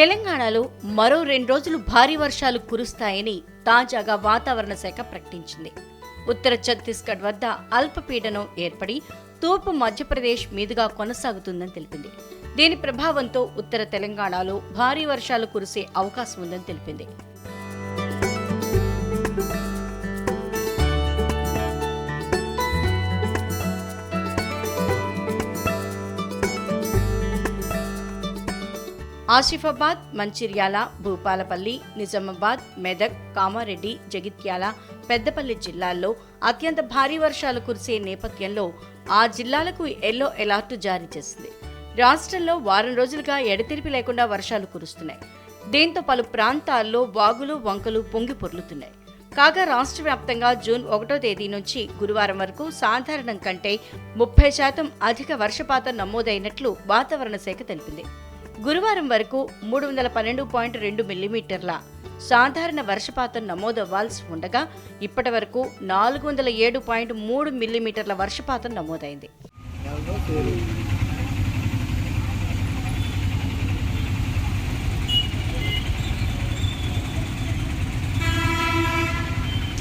తెలంగాణలో మరో రెండు రోజులు భారీ వర్షాలు కురుస్తాయని తాజాగా వాతావరణ శాఖ ప్రకటించింది. ఉత్తర ఛత్తీస్గఢ్ వద్ద అల్పపీడనం ఏర్పడి తూర్పు మధ్యప్రదేశ్ మీదుగా కొనసాగుతుందని తెలిపింది. దీని ప్రభావంతో ఉత్తర తెలంగాణలో భారీ వర్షాలు కురిసే అవకాశం ఉందని తెలిపింది. ఆసిఫాబాద్ మంచిర్యాల భూపాలపల్లి నిజామాబాద్ మెదక్ కామారెడ్డి జగిత్యాల పెద్దపల్లి జిల్లాల్లో అత్యంత భారీ వర్షాలు కురిసే నేపథ్యంలో ఆ జిల్లాలకు ఎల్లో అలర్ట్ జారీ చేసింది. రాష్ట్రంలో వారం రోజులుగా ఎడతెరిపి లేకుండా వర్షాలు కురుస్తున్నాయి. దీంతో పలు ప్రాంతాల్లో వాగులు వంకలు పొంగి పొర్లుతున్నాయి. కాగా రాష్ట్ర వ్యాప్తంగా జూన్ ఒకటో తేదీ నుంచి గురువారం వరకు సాధారణం కంటే ముప్పై శాతం అధిక వర్షపాతం నమోదైనట్లు వాతావరణ శాఖ తెలిపింది. గురువారం వరకు మూడు వందల పన్నెండు పాయింట్ రెండు మిల్లీమీటర్ల సాధారణ వర్షపాతం నమోదవ్వాల్సి ఉండగా ఇప్పటి వరకు నాలుగు వందల ఏడు పాయింట్ మూడు మిల్లీమీటర్ల వర్షపాతం నమోదైంది.